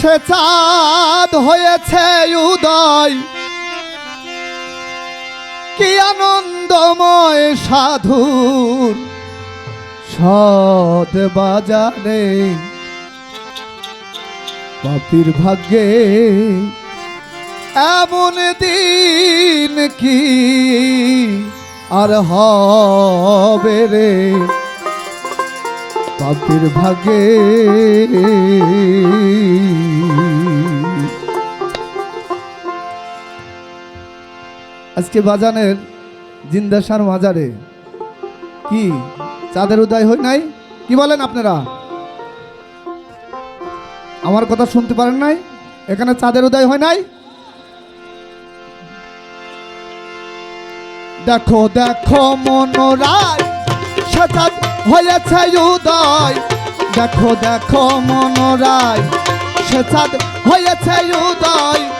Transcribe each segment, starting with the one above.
সে চাঁদ হয়েছে উদয়। কি আনন্দময় সাধুর সৎ বাজারে পাপির ভাগ্যে এমন দিন কি আর হবে রে? পাপির ভাগে আজকে বাজানের জিন্দাসার মাজারে। কি? চাঁদের উদয় হয় নাই? কি বলেন আপনারা? আমার কথা শুনতে পারেন নাই? এখানে চাঁদের উদয় হয় নাই? দেখো দেখো, মনোরায় হয়েছে উদয়। দেখো দেখো, মনোরায় সচাঁদ হয়েছে উদয়।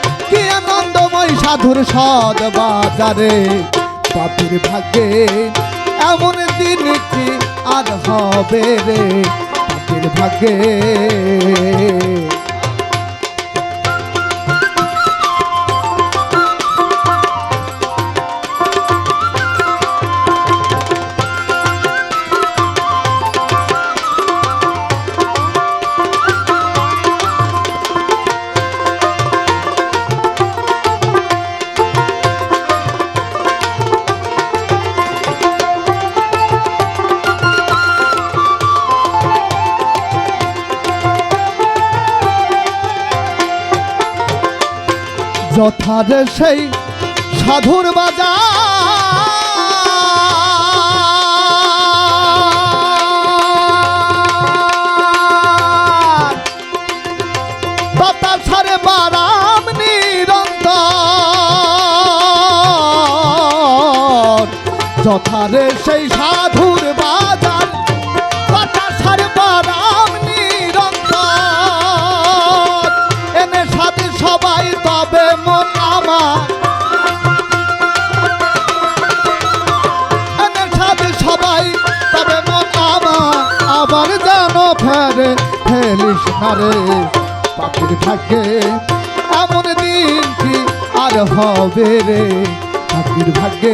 সাধুর সদ বাজারে। পাপির ভাগ্যে এমন দিন কি আর হবে রে? পাপির ভাগ্যে যথারে সেই সাধুর বাজার। যথারে সেই সাধুর বাজার ফেলিস পাখির ভাগ্যে এমন দিন কি আর হবে রে? পাখির ভাগ্যে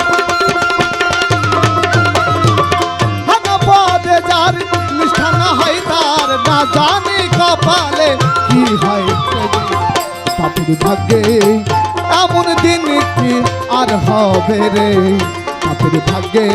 জানি কপালে কি হয় পাপুর ভাগ্যে এমন দিন কি আর হবে রে? পাপুর ভাগ্যে